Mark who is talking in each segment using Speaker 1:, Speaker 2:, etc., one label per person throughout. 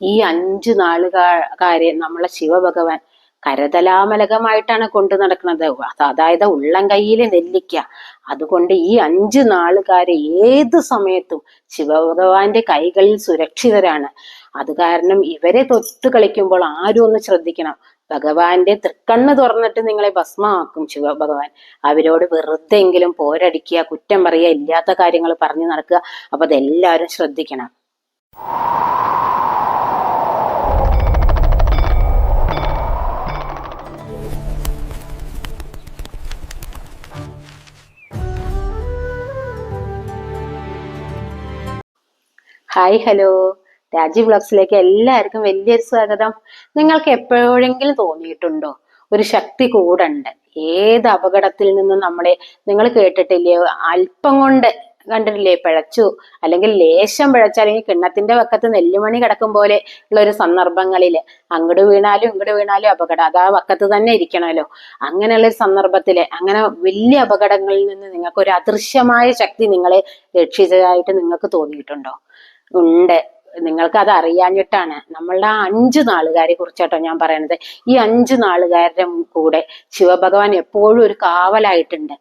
Speaker 1: ഈ അഞ്ച് നാളുകാരെ നമ്മളെ ശിവഭഗവാൻ കരതലാമലകമായിട്ടാണ് കൊണ്ടു നടക്കുന്നത്. അതായത് ഉള്ളം കയ്യിലെ നെല്ലിക്ക. അതുകൊണ്ട് ഈ അഞ്ച് നാളുകാരെ ഏത് സമയത്തും ശിവഭഗവാന്റെ കൈകളിൽ സുരക്ഷിതരാണ്. അത് കാരണം ഇവരെ തൊട്ട് കളിക്കുമ്പോൾ ആരും ഒന്ന് ശ്രദ്ധിക്കണം. ഭഗവാന്റെ തൃക്കണ്ണ് തുറന്നിട്ട് നിങ്ങളെ ഭസ്മമാക്കും ശിവഭഗവാൻ. അവരോട് വെറുതെ എങ്കിലും പോരടിക്കുക കുറ്റം പറയുക ഇല്ലാത്ത കാര്യങ്ങൾ പറഞ്ഞു നടക്കുക. അപ്പൊ അതെല്ലാവരും ശ്രദ്ധിക്കണം. ഹായ് ഹലോ രാജീവ് വ്ളോഗ്സിലേക്ക് എല്ലാവർക്കും വലിയൊരു സ്വാഗതം. നിങ്ങൾക്ക് എപ്പോഴെങ്കിലും തോന്നിയിട്ടുണ്ടോ? ഒരു ശക്തി കൂടണ്ട്. ഏത് അപകടത്തിൽ നിന്നും നമ്മളെ നിങ്ങൾ കേട്ടിട്ടില്ലയോ അല്പം കൊണ്ട് കണ്ടിട്ടില്ലേ? പിഴച്ചു. അല്ലെങ്കിൽ ലേശം പിഴച്ച. അല്ലെങ്കിൽ കിണ്ണത്തിന്റെ വക്കത്ത് നെല്ലുമണി കിടക്കും പോലെ ഉള്ള ഒരു സന്ദർഭങ്ങളിൽ അങ്ങോട്ട് വീണാലും ഇങ്ങോട്ട് വീണാലും അപകടം അത് ആ വക്കത്ത് തന്നെ ഇരിക്കണമല്ലോ. അങ്ങനെയുള്ള ഒരു സന്ദർഭത്തിൽ അങ്ങനെ വലിയ അപകടങ്ങളിൽ നിന്ന് നിങ്ങൾക്ക് ഒരു അദൃശ്യമായ ശക്തി നിങ്ങളെ രക്ഷിച്ചതായിട്ട് നിങ്ങൾക്ക് തോന്നിയിട്ടുണ്ടോ? ഉണ്ട്. നിങ്ങൾക്ക് അത് അറിയാഞ്ഞിട്ടാണ്. നമ്മളുടെ ആ അഞ്ച് നാളുകാരെ കുറിച്ചാട്ടോ ഞാൻ പറയുന്നത് ഈ അഞ്ച് നാളുകാരുടെ കൂടെ ശിവഭഗവാൻ എപ്പോഴും ഒരു കാവലായിട്ടുണ്ട്.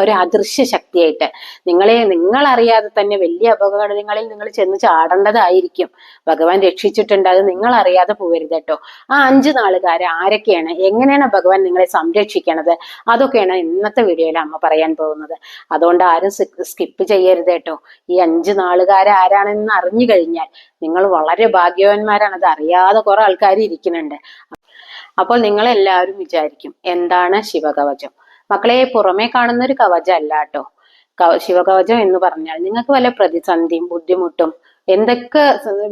Speaker 1: ഒരു അദൃശ്യ ശക്തിയായിട്ട്. നിങ്ങളെ നിങ്ങളറിയാതെ തന്നെ വലിയ അപകടങ്ങളിൽ നിങ്ങൾ ചെന്ന് ചാടേണ്ടതായിരിക്കും. ഭഗവാൻ രക്ഷിച്ചിട്ടുണ്ട് അത് നിങ്ങൾ അറിയാതെ പോകരുത് കേട്ടോ. ആ അഞ്ച് നാളുകാരെ ആരൊക്കെയാണ് എങ്ങനെയാണ് ഭഗവാൻ നിങ്ങളെ സംരക്ഷിക്കണത്? അതൊക്കെയാണ് ഇന്നത്തെ വീഡിയോയിൽ അമ്മ പറയാൻ പോകുന്നത്. അതുകൊണ്ട് ആരും സ്കിപ്പ് ചെയ്യരുത് കേട്ടോ. ഈ അഞ്ച് നാളുകാരെ ആരാണെന്ന് അറിഞ്ഞു കഴിഞ്ഞാൽ നിങ്ങൾ വളരെ ഭാഗ്യവാന്മാരാണ്. അത് അറിയാതെ കുറെ ആൾക്കാർ ഇരിക്കുന്നുണ്ട്. അപ്പോൾ നിങ്ങൾ എല്ലാവരും വിചാരിക്കും എന്താണ് ശിവകവചം? മക്കളെ പുറമേ കാണുന്ന ഒരു കവചം അല്ല കേട്ടോ ശിവകവചം എന്ന് പറഞ്ഞാൽ നിങ്ങൾക്ക് വല്ല പ്രതിസന്ധിയും ബുദ്ധിമുട്ടും എന്തൊക്കെ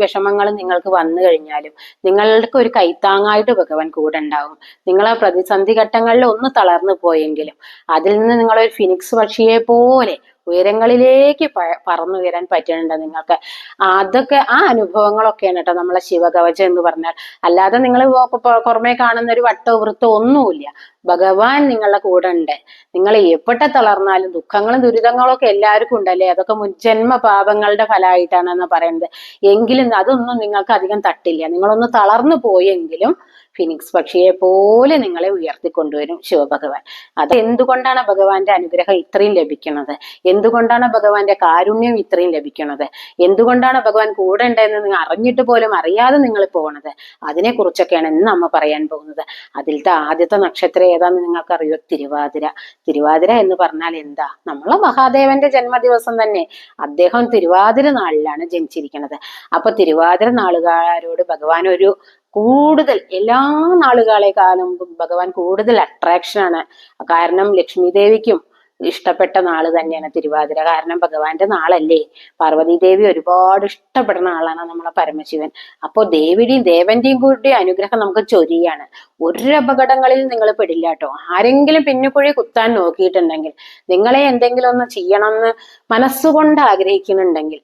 Speaker 1: വിഷമങ്ങളും നിങ്ങൾക്ക് വന്നു കഴിഞ്ഞാലും നിങ്ങൾക്ക് ഒരു കൈത്താങ്ങായിട്ട് ഭഗവാൻ കൂടെ ഉണ്ടാവും. നിങ്ങൾ ആ പ്രതിസന്ധി ഘട്ടങ്ങളിൽ ഒന്ന് തളർന്നു പോയെങ്കിലും അതിൽ നിന്ന് നിങ്ങളൊരു ഫിനിക്സ് പക്ഷിയെ പോലെ ഉയരങ്ങളിലേക്ക് പറന്നുയരാൻ പറ്റുന്നുണ്ട് നിങ്ങൾക്ക്. അതൊക്കെ ആ അനുഭവങ്ങളൊക്കെയാണ് കേട്ടോ നമ്മളെ ശിവകവചം എന്ന് പറഞ്ഞാൽ. അല്ലാതെ നിങ്ങൾ പുറമേ കാണുന്ന ഒരു വട്ടോ വൃത്തോ ഒന്നുമില്ല. ഭഗവാൻ നിങ്ങളുടെ കൂടെ ഉണ്ട്. നിങ്ങൾ എവിടെ തളർന്നാലും ദുഃഖങ്ങളും ദുരിതങ്ങളും ഒക്കെ എല്ലാവർക്കും ഉണ്ടല്ലേ? അതൊക്കെ മുജ്ജന്മ പാപങ്ങളുടെ ഫലമായിട്ടാണെന്ന് പറയുന്നത്. എങ്കിലും അതൊന്നും നിങ്ങൾക്ക് അധികം തട്ടില്ല. നിങ്ങളൊന്ന് തളർന്നു പോയെങ്കിലും ഫിനിക്സ് പക്ഷിയെ പോലെ നിങ്ങളെ ഉയർത്തിക്കൊണ്ടുവരും ശിവഭഗവാൻ. അത് എന്തുകൊണ്ടാണ് ഭഗവാന്റെ അനുഗ്രഹം ഇത്രയും ലഭിക്കുന്നത്? എന്തുകൊണ്ടാണ് ഭഗവാന്റെ കാരുണ്യം ഇത്രയും ലഭിക്കുന്നത്? എന്തുകൊണ്ടാണ് ഭഗവാൻ കൂടെ ഉണ്ടെന്ന് നിങ്ങൾ അറിഞ്ഞിട്ട് പോലും അറിയാതെ നിങ്ങൾ പോകണത് അതിനെ കുറിച്ചൊക്കെയാണ് ഇന്ന് അമ്മ പറയാൻ പോകുന്നത്. അതിലത്തെ ആദ്യത്തെ നക്ഷത്രം ഏതാണെന്ന് നിങ്ങൾക്ക് അറിയോ തിരുവാതിര. തിരുവാതിര എന്ന് പറഞ്ഞാൽ എന്താ? നമ്മളെ മഹാദേവന്റെ ജന്മദിവസം തന്നെ. അദ്ദേഹം തിരുവാതിര നാളിലാണ് ജനിച്ചിരിക്കുന്നത്. അപ്പൊ തിരുവാതിര നാളുകാരോട് ഭഗവാൻ ഒരു കൂടുതൽ എല്ലാ നാളുകളെക്കാളും ഭഗവാൻ കൂടുതൽ അട്രാക്ഷൻ ആണ്. കാരണം ലക്ഷ്മി ദേവിക്കും ഇഷ്ടപ്പെട്ട നാൾ തന്നെയാണ് തിരുവാതിര. കാരണം ഭഗവാന്റെ നാളല്ലേ? പാർവതി ദേവി ഒരുപാട് ഇഷ്ടപ്പെടുന്ന ആളാണ് നമ്മളെ പരമശിവൻ. അപ്പോൾ ദേവിയുടെയും ദേവന്റെയും കൂടി അനുഗ്രഹം നമുക്ക് ചൊരിയാണ്. ഒരു അപകടങ്ങളിൽ നിങ്ങൾ പെടില്ല കേട്ടോ. ആരെങ്കിലും പിന്നുകുഴി കുത്താൻ നോക്കിയിട്ടുണ്ടെങ്കിൽ നിങ്ങളെ എന്തെങ്കിലും ഒന്ന് ചെയ്യണമെന്ന് മനസ്സുകൊണ്ട് ആഗ്രഹിക്കുന്നുണ്ടെങ്കിൽ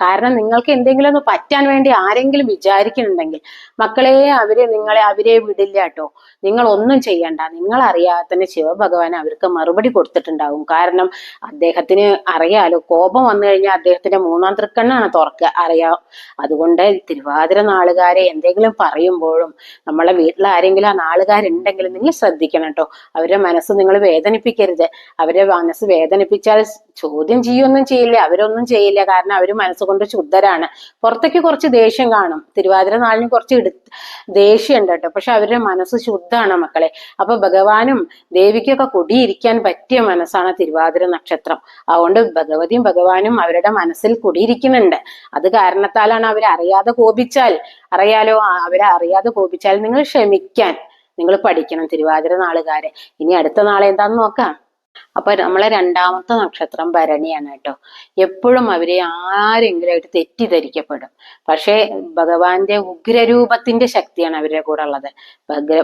Speaker 1: കാരണം നിങ്ങൾക്ക് എന്തെങ്കിലും ഒന്ന് പറ്റാൻ വേണ്ടി ആരെങ്കിലും വിചാരിക്കുന്നുണ്ടെങ്കിൽ മക്കളെ അവർ നിങ്ങളെ അവരെ വിടില്ല കേട്ടോ. നിങ്ങൾ ഒന്നും ചെയ്യണ്ട. നിങ്ങൾ അറിയാതെ തന്നെ ശിവഭഗവാൻ അവർക്ക് മറുപടി കൊടുത്തിട്ടുണ്ടാകും. കാരണം അദ്ദേഹത്തിന് അറിയാലോ കോപം വന്നു കഴിഞ്ഞാൽ അദ്ദേഹത്തിന്റെ മൂന്നാം തൃക്കണ്ണാണ് തുറക്കുക. അറിയാം അതുകൊണ്ട് തിരുവാതിര നാളുകാരെ എന്തെങ്കിലും പറയുമ്പോഴും നമ്മളെ വീട്ടിൽ ആരെങ്കിലും ആ നാളുകാരുണ്ടെങ്കിലും നിങ്ങൾ ശ്രദ്ധിക്കണം കേട്ടോ. അവരുടെ മനസ്സ് നിങ്ങൾ വേദനിപ്പിക്കരുത്. അവരെ മനസ്സ് വേദനിപ്പിച്ചാൽ ചോദ്യം ചെയ്യൊന്നും ചെയ്യില്ല അവരൊന്നും ചെയ്യില്ല. കാരണം അവർ മനസ്സുകൊണ്ട് ശുദ്ധരാണ്. പുറത്തേക്ക് കുറച്ച് ദേഷ്യം കാണും. തിരുവാതിര നാളിന് കുറച്ച് എടു ദേഷ്യമുണ്ട് കേട്ടോ. പക്ഷെ അവരുടെ മനസ്സ് ശുദ്ധമാണ് മക്കളെ. അപ്പൊ ഭഗവാനും ദേവിക്കൊക്കെ കുടിയിരിക്കാൻ പറ്റിയ മനസ്സാണ് തിരുവാതിര നക്ഷത്രം. അതുകൊണ്ട് ഭഗവതിയും ഭഗവാനും അവരുടെ മനസ്സിൽ കുടിയിരിക്കുന്നുണ്ട്. അത് കാരണത്താലാണ് അവരറിയാതെ അറിയാതെ കോപിച്ചാൽ. അറിയാലോ അവരെ അറിയാതെ കോപിച്ചാൽ നിങ്ങൾ ക്ഷമിക്കാൻ. നിങ്ങൾ പഠിക്കണം തിരുവാതിര നാളുകാരെ. ഇനി അടുത്ത നാളെ എന്താന്ന് നോക്കാം. അപ്പൊ നമ്മളെ രണ്ടാമത്തെ നക്ഷത്രം ഭരണിയാണ് കേട്ടോ. എപ്പോഴും അവരെ ആരെങ്കിലും ആയിട്ട് തെറ്റിദ്ധരിക്കപ്പെടും. പക്ഷേ ഭഗവാന്റെ ഉഗ്രരൂപത്തിന്റെ ശക്തിയാണ് അവരുടെ കൂടെ ഉള്ളത്.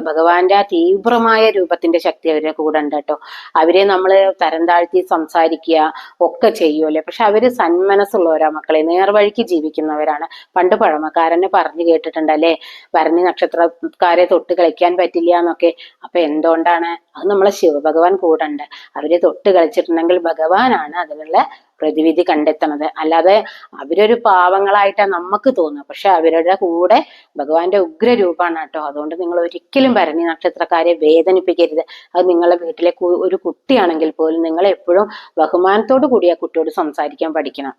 Speaker 1: ഭഗവാന്റെ ആ തീവ്രമായ രൂപത്തിന്റെ ശക്തി അവരുടെ കൂടെ ഉണ്ട് കേട്ടോ. അവരെ നമ്മൾ തരം താഴ്ത്തി സംസാരിക്കുക ഒക്കെ ചെയ്യുമല്ലേ പക്ഷെ അവർ സന്മനസ്സുള്ളവരാ മക്കളെ. നേർവഴിക്ക് ജീവിക്കുന്നവരാണ്. പണ്ട് പഴമക്കാരനെ പറഞ്ഞു കേട്ടിട്ടുണ്ട് കേട്ടിട്ടുണ്ടല്ലേ ഭരണി നക്ഷത്രക്കാരെ തൊട്ട് കളിക്കാൻ പറ്റില്ല എന്നൊക്കെ. അപ്പൊ എന്തുകൊണ്ടാണ്? അത് നമ്മളെ ശിവഭഗവാൻ കൂടെ ഉണ്ട്. അവരെ തൊട്ട് കളിച്ചിട്ടുണ്ടെങ്കിൽ ഭഗവാനാണ് അതിനുള്ള പ്രതിവിധി കണ്ടെത്തുന്നത്. അല്ലാതെ അവരൊരു പാവങ്ങളായിട്ടാണ് നമുക്ക് തോന്നുക. പക്ഷെ അവരുടെ കൂടെ ഭഗവാന്റെ ഉഗ്രരൂപമാണ് കേട്ടോ. അതുകൊണ്ട് നിങ്ങൾ ഒരിക്കലും ഭരണി നക്ഷത്രക്കാരെ വേദനിപ്പിക്കരുത്. അത് നിങ്ങളുടെ വീട്ടിലെ ഒരു കുട്ടിയാണെങ്കിൽ പോലും നിങ്ങൾ എപ്പോഴും ബഹുമാനത്തോടു കൂടി ആ കുട്ടിയോട് സംസാരിക്കാൻ പഠിക്കണം.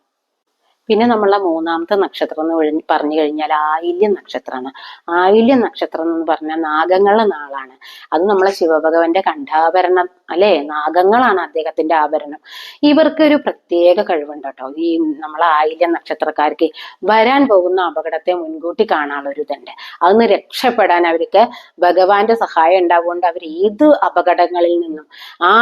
Speaker 1: പിന്നെ നമ്മളെ മൂന്നാമത്തെ നക്ഷത്രം എന്ന് പറഞ്ഞ് കഴിഞ്ഞാൽ ആയില്യ നക്ഷത്രമാണ് ആയില്യ നക്ഷത്രം എന്ന് പറഞ്ഞാൽ നാഗങ്ങളുടെ നാളാണ്. അത് നമ്മളെ ശിവഭഗവന്റെ കണ്ഠാഭരണം അല്ലെ? നാഗങ്ങളാണ് അദ്ദേഹത്തിന്റെ ആഭരണം. ഇവർക്ക് ഒരു പ്രത്യേക കഴിവുണ്ട് കേട്ടോ. ഈ നമ്മളെ ആയില്യ നക്ഷത്രക്കാർക്ക് വരാൻ പോകുന്ന അപകടത്തെ മുൻകൂട്ടി കാണാനുള്ള ഒരു ഇതുണ്ട്. അതൊന്ന് രക്ഷപ്പെടാൻ അവർക്ക് ഭഗവാന്റെ സഹായം ഉണ്ടാവുകൊണ്ട് അവർ ഏത് അപകടങ്ങളിൽ നിന്നും ആ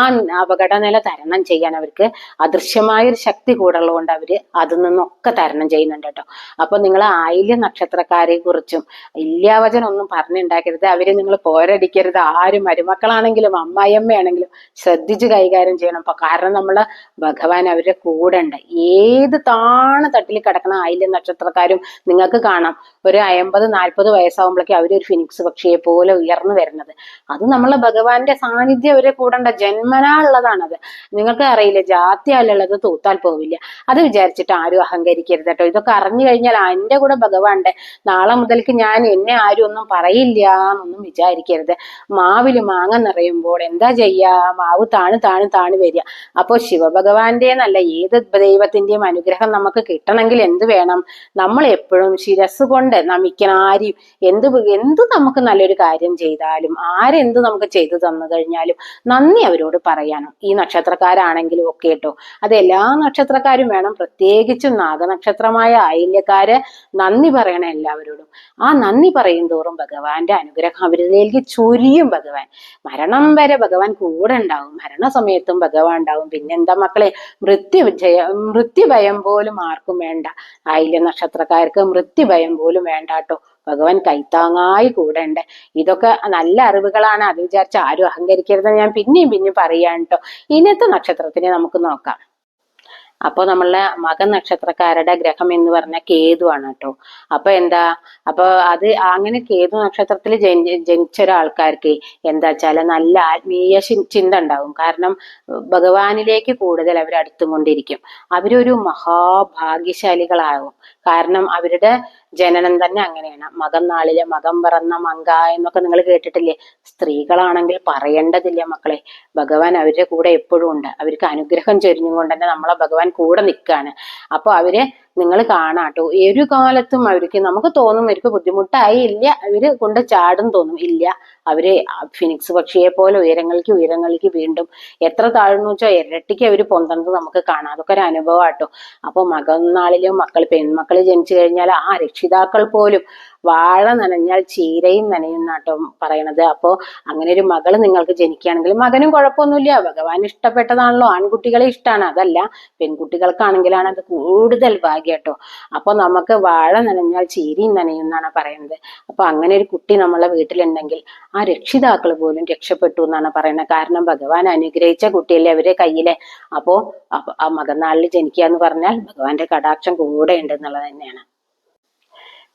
Speaker 1: അപകട നില തരണം ചെയ്യാൻ അവർക്ക് അദൃശ്യമായ ഒരു ശക്തി കൂടുള്ളതുകൊണ്ട് അവർ അതിൽ നിന്നൊക്കെ തരണം ചെയ്യുന്നുണ്ട് കേട്ടോ. അപ്പൊ നിങ്ങൾ ആയില്യ നക്ഷത്രക്കാരെ കുറിച്ചും ഇല്ലാവചനം ഒന്നും പറഞ്ഞുണ്ടാക്കരുത്. അവരെ നിങ്ങൾ പോരടിക്കരുത്. ആരും മരുമക്കളാണെങ്കിലും അമ്മായിയമ്മയാണെങ്കിലും ശ്രദ്ധിച്ച് കൈകാര്യം ചെയ്യണം. അപ്പൊ കാരണം നമ്മൾ ഭഗവാൻ അവരുടെ കൂടെ ഉണ്ട് ഏത് താണ തട്ടിൽ കിടക്കുന്ന ആയില്യ നക്ഷത്രക്കാരും നിങ്ങൾക്ക് കാണാം. ഒരു അമ്പത് നാൽപ്പത് വയസ്സാകുമ്പോഴേക്കും അവരൊരു ഫിനിക്സ് പക്ഷിയെ പോലെ ഉയർന്നു വരുന്നത്. അത് നമ്മളെ ഭഗവാന്റെ സാന്നിധ്യം അവരെ കൂടെ ഉണ്ട് ജന്മനാ ഉള്ളതാണത്. നിങ്ങൾക്ക് അറിയില്ല ജാത്യാലുള്ളത് തൂത്താൽ പോവില്ല. അത് വിചാരിച്ചിട്ട് ആരും അഹങ്കരിക്കരുത് കേട്ടോ ഇതൊക്കെ അറിഞ്ഞു കഴിഞ്ഞാൽ എന്റെ കൂടെ ഭഗവാന്റെ നാളെ മുതൽക്ക് ഞാൻ എന്നെ ആരും ഒന്നും പറയില്ല എന്നൊന്നും വിചാരിക്കരുത്. മാവിൽ മാങ്ങ നിറയുമ്പോൾ എന്താ ചെയ്യാ? മാവ് താണു താണു താണു വരിക. അപ്പോൾ ശിവഭഗവാന്റെ നല്ല ഏത് ദൈവത്തിന്റെയും അനുഗ്രഹം നമുക്ക് കിട്ടണമെങ്കിൽ എന്ത് വേണം? നമ്മൾ എപ്പോഴും ശിരസ് കൊണ്ട് നമിക്കണം ആരും? എന്ത് എന്ത് നമുക്ക് നല്ലൊരു കാര്യം ചെയ്താലും ആരെന്ത് നമുക്ക് ചെയ്തു തന്നു കഴിഞ്ഞാലും നന്ദി അവരോട് പറയാനും. ഈ നക്ഷത്രക്കാരാണെങ്കിലും ഒക്കെ കേട്ടോ അത് എല്ലാ നക്ഷത്രക്കാരും വേണം പ്രത്യേകിച്ചും നാഗനക്ഷത്രമായ ആയില്യക്കാര് നന്ദി പറയണ എല്ലാവരോടും. ആ നന്ദി പറയും തോറും ഭഗവാന്റെ അനുഗ്രഹം അവരിലേക്ക് ചൊരിയും ഭഗവാൻ. മരണം വരെ ഭഗവാൻ കൂടെ ഉണ്ടാവും. മരണസമയത്തും ഭഗവാൻ ഉണ്ടാവും. പിന്നെന്താ മക്കളെ? മൃത്യു ജയ മൃത്യുഭയം പോലും ആർക്കും വേണ്ട. ആയില്യ നക്ഷത്രക്കാർക്ക് മൃത്യുഭയം പോലും വേണ്ട കേട്ടോ ഭഗവാൻ കൈത്താങ്ങായി കൂടെ ഉണ്ട്. ഇതൊക്കെ നല്ല അറിവുകളാണ്. അത് വിചാരിച്ച് ആരും അഹങ്കരിക്കരുത് ഞാൻ പിന്നെയും പിന്നെയും പറയാൻ കേട്ടോ ഇന്നത്തെ നക്ഷത്രത്തിനെ നമുക്ക് നോക്കാം. അപ്പൊ നമ്മളെ മകൻ നക്ഷത്രക്കാരുടെ ഗ്രഹം എന്ന് പറഞ്ഞ കേതുവാണ് കേട്ടോ. അപ്പൊ എന്താ? അപ്പൊ അത് അങ്ങനെ കേതു നക്ഷത്രത്തിൽ ജനി ജനിച്ച ഒരാൾക്കാർക്ക് എന്താ വെച്ചാൽ നല്ല ആത്മീയ ചിന്ത ഉണ്ടാവും. കാരണം ഭഗവാനിലേക്ക് കൂടുതൽ അവർ അടുത്തും കൊണ്ടിരിക്കും. അവരൊരു മഹാഭാഗ്യശാലികളാകും കാരണം അവരുടെ ജനനം തന്നെ അങ്ങനെയാണ്. മകം നാളിലെ മകം പിറന്ന മങ്ക എന്നൊക്കെ നിങ്ങൾ കേട്ടിട്ടില്ലേ? സ്ത്രീകളാണെങ്കിൽ പറയേണ്ടതില്ല മക്കളെ. ഭഗവാൻ അവരുടെ കൂടെ എപ്പോഴും ഉണ്ട്. അവർക്ക് അനുഗ്രഹം ചൊരിഞ്ഞുകൊണ്ട് തന്നെ നമ്മളെ ഭഗവാൻ കൂടെ നിൽക്കുകയാണ്. അപ്പോൾ അവർ നിങ്ങൾ കാണാട്ടോ. ഒരു കാലത്തും അവർക്ക് നമുക്ക് തോന്നും അവർക്ക് ബുദ്ധിമുട്ടായി ഇല്ല. അവർ കൊണ്ട് ചാടും തോന്നും ഇല്ല. അവർ ഫിനിക്സ് പക്ഷിയെ പോലെ ഉയരങ്ങൾക്ക് ഉയരങ്ങൾക്ക് വീണ്ടും എത്ര താഴ്ന്നു വെച്ചാൽ ഇരട്ടിക്ക് അവർ പൊന്തണത് നമുക്ക് കാണാം. അതൊക്കെ ഒരു അനുഭവമാട്ടോ അപ്പൊ മകന്നാളിലും മക്കൾ പെൺമക്കൾ ജനിച്ചു കഴിഞ്ഞാൽ ആ രക്ഷിതാക്കൾ പോലും വാഴ നനഞ്ഞാൽ ചീരയും നനയും നാട്ടം പറയണത്. അപ്പോ അങ്ങനെ ഒരു മകൾ നിങ്ങൾക്ക് ജനിക്കുകയാണെങ്കിൽ മകനും കുഴപ്പമൊന്നുമില്ല. ഭഗവാൻ ഇഷ്ടപ്പെട്ടതാണല്ലോ. ആൺകുട്ടികളെ ഇഷ്ടമാണ് അതല്ല പെൺകുട്ടികൾക്കാണെങ്കിലാണ് അത് കൂടുതൽ ഭാഗ്യം കേട്ടോ. അപ്പൊ നമുക്ക് വാഴ നനഞ്ഞാൽ ചീരയും നനയും എന്നാണ് പറയുന്നത്. അപ്പൊ അങ്ങനെ ഒരു കുട്ടി നമ്മളെ വീട്ടിലുണ്ടെങ്കിൽ ആ രക്ഷിതാക്കൾ പോലും രക്ഷപ്പെട്ടു എന്നാണ് പറയുന്നത്. കാരണം ഭഗവാൻ അനുഗ്രഹിച്ച കുട്ടിയല്ലേ അവരെ കയ്യിലെ. അപ്പോ ആ മകനാളിൽ ജനിക്കുക എന്ന് പറഞ്ഞാൽ ഭഗവാന്റെ കടാക്ഷം കൂടെ ഉണ്ട് എന്നുള്ളത് തന്നെയാണ്.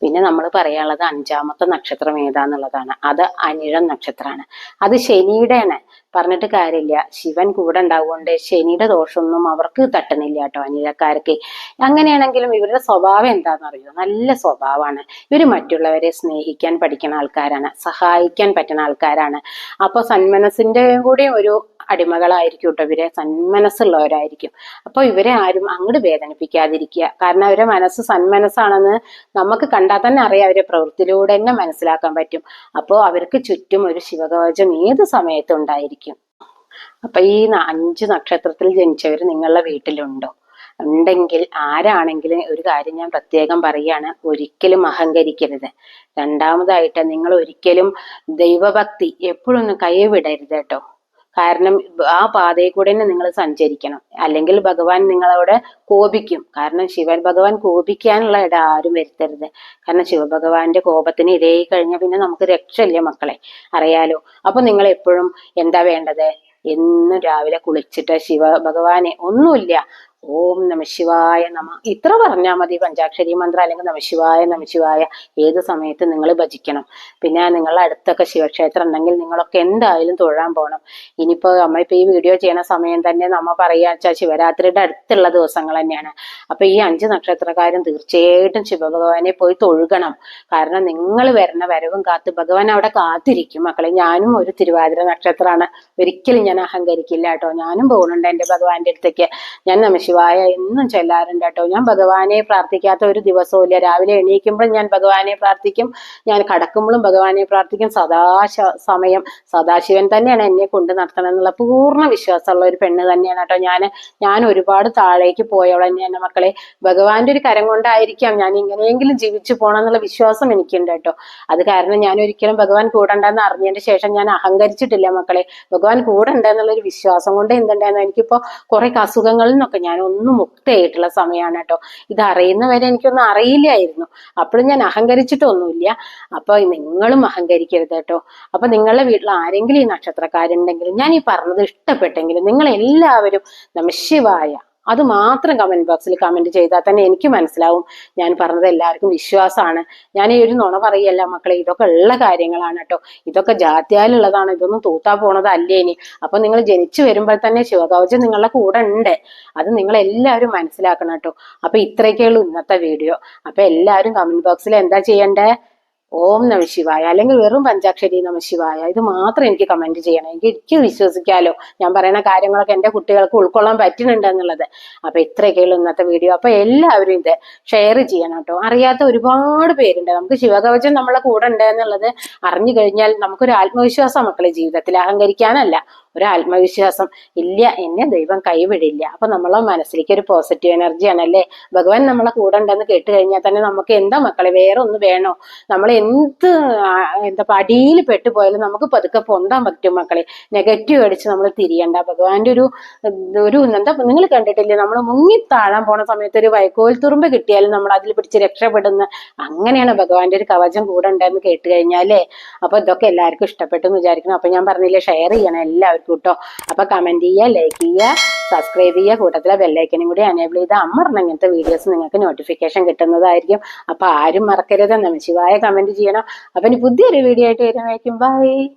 Speaker 1: പിന്നെ നമ്മൾ പറയാനുള്ളത് അഞ്ചാമത്തെ നക്ഷത്രം ഏതാന്നുള്ളതാണ്. അത് അനിഴം നക്ഷത്രമാണ്. അത് ശനിയുടെയാണ്. പറഞ്ഞിട്ട് കാര്യമില്ല. ശിവൻ കൂടെ ഉണ്ടാവുകൊണ്ട് ശനിയുടെ ദോഷമൊന്നും അവർക്ക് തട്ടുന്നില്ല കേട്ടോ അനിഴക്കാർക്ക് അങ്ങനെയാണെങ്കിലും ഇവരുടെ സ്വഭാവം എന്താണെന്ന് അറിയോ? നല്ല സ്വഭാവമാണ്. ഇവർ മറ്റുള്ളവരെ സ്നേഹിക്കാൻ പഠിക്കുന്ന ആൾക്കാരാണ്. സഹായിക്കാൻ പറ്റുന്ന ആൾക്കാരാണ്. അപ്പൊ സന്മനസിന്റെ കൂടി ഒരു അടിമകളായിരിക്കും കേട്ടോ ഇവരെ. സന്മനസ്സുള്ളവരായിരിക്കും. അപ്പൊ ഇവരെ ആരും അങ്ങോട്ട് വേദനിപ്പിക്കാതിരിക്കുക. കാരണം അവരെ മനസ്സ് സന്മനസ്സാണെന്ന് നമുക്ക് കണ്ടാൽ തന്നെ അറിയാം. അവരെ പ്രവൃത്തിയിലൂടെ തന്നെ മനസ്സിലാക്കാൻ പറ്റും. അപ്പോൾ അവർക്ക് ചുറ്റും ഒരു ശിവകവചം ഏത് സമയത്തും ഉണ്ടായിരിക്കും. അപ്പൊ ഈ അഞ്ച് നക്ഷത്രത്തിൽ ജനിച്ചവർ നിങ്ങളുടെ വീട്ടിലുണ്ടോ? ഉണ്ടെങ്കിൽ ആരാണെങ്കിലും ഒരു കാര്യം ഞാൻ പ്രത്യേകം പറയാണ് ഒരിക്കലും അഹങ്കരിക്കരുത്. രണ്ടാമതായിട്ട് നിങ്ങൾ ഒരിക്കലും ദൈവഭക്തി എപ്പോഴും ഒന്ന് കൈവിടരുത് കേട്ടോ. കാരണം ആ പാതയിൽ കൂടെ തന്നെ നിങ്ങൾ സഞ്ചരിക്കണം. അല്ലെങ്കിൽ ഭഗവാൻ നിങ്ങളോട് കോപിക്കും. കാരണം ശിവൻ ഭഗവാൻ കോപിക്കാനുള്ള ഇട ആരും വരുത്തരുത്. കാരണം ശിവഭഗവാന്റെ കോപത്തിന് ഇരയായി കഴിഞ്ഞാൽ പിന്നെ നമുക്ക് രക്ഷയില്ല മക്കളെ? അറിയാലോ? അപ്പൊ നിങ്ങൾ എപ്പോഴും എന്താ വേണ്ടത്? എന്നും രാവിലെ കുളിച്ചിട്ട് ശിവ ഭഗവാനെ ഒന്നുമില്ല. ഓം നമശിവായ നമ. ഇത്ര പറഞ്ഞാൽ മതി പഞ്ചാക്ഷരി മന്ത്രം അല്ലെങ്കിൽ നമശിവായ നമശിവായ ഏത് സമയത്ത് നിങ്ങൾ ഭജിക്കണം. പിന്നെ നിങ്ങളുടെ അടുത്തൊക്കെ ശിവക്ഷേത്രം ഉണ്ടെങ്കിൽ നിങ്ങളൊക്കെ എന്തായാലും തൊഴാൻ പോകണം ഇനിയിപ്പോൾ നമ്മളിപ്പോൾ ഈ വീഡിയോ ചെയ്യുന്ന സമയം തന്നെ നമ്മ പറയുക വെച്ചാൽ ശിവരാത്രിയുടെ അടുത്തുള്ള ദിവസങ്ങൾ തന്നെയാണ്. അപ്പോൾ ഈ അഞ്ച് നക്ഷത്രക്കാരും തീർച്ചയായിട്ടും ശിവഭഗവാനെ പോയി തൊഴുകണം. കാരണം നിങ്ങൾ വരുന്ന വരവും കാത്ത് ഭഗവാൻ അവിടെ കാത്തിരിക്കും. മക്കളെ ഞാനും ഒരു തിരുവാതിര നക്ഷത്രമാണ്. ഒരിക്കലും ഞാൻ അഹങ്കരിക്കില്ല കേട്ടോ. ഞാനും പോകുന്നുണ്ട് എന്റെ ഭഗവാന്റെ അടുത്തേക്ക്. ഞാൻ നമശിവായ എന്നും ചൊല്ലാറുണ്ട് കേട്ടോ ഞാൻ ഭഗവാനെ പ്രാർത്ഥിക്കാത്ത ഒരു ദിവസവും ഇല്ല രാവിലെ എണീക്കുമ്പോഴും ഞാൻ ഭഗവാനെ പ്രാർത്ഥിക്കും. ഞാൻ കടക്കുമ്പോഴും ഭഗവാനെ പ്രാർത്ഥിക്കും. സദാ സമയം സദാശിവൻ തന്നെയാണ് എന്നെ കൊണ്ട് നടത്തണം എന്നുള്ള പൂർണ വിശ്വാസമുള്ള ഒരു പെണ്ണ് തന്നെയാണ് കേട്ടോ ഞാൻ ഞാൻ ഒരുപാട് താഴേക്ക് പോയവളെ തന്നെയാണ് മക്കളെ. ഭഗവാന്റെ ഒരു കരം കൊണ്ടായിരിക്കാം ഞാൻ ഇങ്ങനെയെങ്കിലും ജീവിച്ചു പോകണം എന്നുള്ള വിശ്വാസം എനിക്കുണ്ട് കേട്ടോ. അത് കാരണം ഞാൻ ഒരിക്കലും ഭഗവാൻ കൂടണ്ടെന്ന് അറിഞ്ഞതിന് ശേഷം ഞാൻ അഹങ്കരിച്ചിട്ടില്ല മക്കളെ. ഭഗവാൻ കൂടണ്ടെന്നുള്ള ഒരു വിശ്വാസം കൊണ്ട് എന്തുണ്ടായിരുന്നു എനിക്കിപ്പോ കുറെ അസുഖങ്ങളിൽ നിന്നൊക്കെ ഞാൻ ഒന്നും മുക്തയായിട്ടുള്ള സമയമാണ് കേട്ടോ. ഇത് അറിയുന്നവരെ എനിക്കൊന്നും അറിയില്ലായിരുന്നു. അപ്പോഴും ഞാൻ അഹങ്കരിച്ചിട്ടൊന്നുമില്ല. അപ്പൊ നിങ്ങളും അഹങ്കരിക്കരുത് കേട്ടോ. അപ്പൊ നിങ്ങളുടെ വീട്ടിൽ ആരെങ്കിലും ഈ നക്ഷത്രക്കാരുണ്ടെങ്കിലും ഞാൻ ഈ പറഞ്ഞത് ഇഷ്ടപ്പെട്ടെങ്കിലും നിങ്ങൾ എല്ലാവരും നമശിവായ അത് മാത്രം കമന്റ് ബോക്സിൽ കമന്റ് ചെയ്താൽ തന്നെ എനിക്ക് മനസ്സിലാവും. ഞാൻ പറഞ്ഞത് എല്ലാവർക്കും വിശ്വാസമാണ്. ഞാൻ ഈ ഒരു നുണ പറയല്ല മക്കളെ ഇതൊക്കെ ഉള്ള കാര്യങ്ങളാണ് കേട്ടോ. ഇതൊക്കെ ജാത്യാലുള്ളതാണ്. ഇതൊന്നും തൂത്താ പോണതല്ലേ ഇനി? അപ്പൊ നിങ്ങൾ ജനിച്ചു വരുമ്പോൾ തന്നെ ശിവകവചം നിങ്ങളുടെ കൂടെ ഉണ്ട്. അത് നിങ്ങൾ എല്ലാവരും മനസ്സിലാക്കണം കേട്ടോ. അപ്പൊ ഇത്രയൊക്കെയുള്ളൂ ഇന്നത്തെ വീഡിയോ അപ്പൊ എല്ലാവരും കമന്റ് ബോക്സിൽ എന്താ ചെയ്യണ്ടേ? ഓം നമ ശിവായ. അല്ലെങ്കിൽ വെറും പഞ്ചാക്ഷരി നമ ശിവായ. ഇത് മാത്രം എനിക്ക് കമന്റ് ചെയ്യണം. എനിക്ക് എനിക്ക് വിശ്വസിക്കാലോ. ഞാൻ പറയുന്ന കാര്യങ്ങളൊക്കെ എന്റെ കുട്ടികൾക്ക് ഉൾക്കൊള്ളാൻ പറ്റുന്നുണ്ട് എന്നുള്ളത്. അപ്പൊ ഇത്രയൊക്കെയുള്ളൂ ഇന്നത്തെ വീഡിയോ അപ്പൊ എല്ലാവരും ഇത് ഷെയർ ചെയ്യണം കേട്ടോ. അറിയാത്ത ഒരുപാട് പേരുണ്ട്. നമുക്ക് ശിവകവചം നമ്മളെ കൂടെ ഉണ്ട് എന്നുള്ളത് അറിഞ്ഞു കഴിഞ്ഞാൽ നമുക്കൊരു ആത്മവിശ്വാസം മക്കളെ ജീവിതത്തിൽ അഹങ്കരിക്കാനല്ല. ഒരു ആത്മവിശ്വാസം ഇല്ല എന്നെ ദൈവം കൈവിടില്ല. അപ്പൊ നമ്മളെ മനസ്സിലേക്ക് ഒരു പോസിറ്റീവ് എനർജിയാണ് അല്ലേ? ഭഗവാൻ നമ്മളെ കൂടെ ഉണ്ടെന്ന് കേട്ട് കഴിഞ്ഞാൽ തന്നെ നമുക്ക് എന്താ മക്കളെ വേറെ ഒന്ന് വേണോ? നമ്മൾ എന്ത് എന്താ അടിയിൽ പെട്ടുപോയാലും നമുക്ക് പതുക്കെ പൊന്താൻ പറ്റും മക്കളെ. നെഗറ്റീവ് അടിച്ച് നമ്മൾ തിരിയണ്ട. ഭഗവാന്റെ ഒരു ഒരു എന്താ നിങ്ങൾ കണ്ടിട്ടില്ലേ? നമ്മൾ മുങ്ങി താഴാൻ പോണ സമയത്ത് ഒരു വൈക്കോൽ തുറുമ്പ് കിട്ടിയാലും നമ്മൾ അതിൽ പിടിച്ച് രക്ഷപ്പെടുന്ന അങ്ങനെയാണ് ഭഗവാന്റെ ഒരു കവചം കൂടെ ഉണ്ടെന്ന് കേട്ട് കഴിഞ്ഞാലേ അപ്പൊ ഇതൊക്കെ എല്ലാവർക്കും ഇഷ്ടപ്പെട്ടു എന്ന് വിചാരിക്കണം അപ്പൊ ഞാൻ പറഞ്ഞില്ലേ ഷെയർ ചെയ്യണം എല്ലാവർക്കും കേട്ടോ അപ്പൊ കമന്റ് ചെയ്യുക ലൈക്ക് ചെയ്യുക സബ്സ്ക്രൈബ് ചെയ്യുക. കൂട്ടത്തിലെ ബെല്ലൈക്കനും കൂടി അനേബിൾ ചെയ്ത് അമ്മറിന് ഇങ്ങനത്തെ വീഡിയോസ് നിങ്ങൾക്ക് നോട്ടിഫിക്കേഷൻ കിട്ടുന്നതായിരിക്കും. അപ്പൊ ആരും മറക്കരുത്. നമശിവായ കമന്റ് ചെയ്യണം. അപ്പൊ ഇനി പുതിയൊരു വീഡിയോ ആയിട്ട് വരുന്നതായിരിക്കും. ബൈ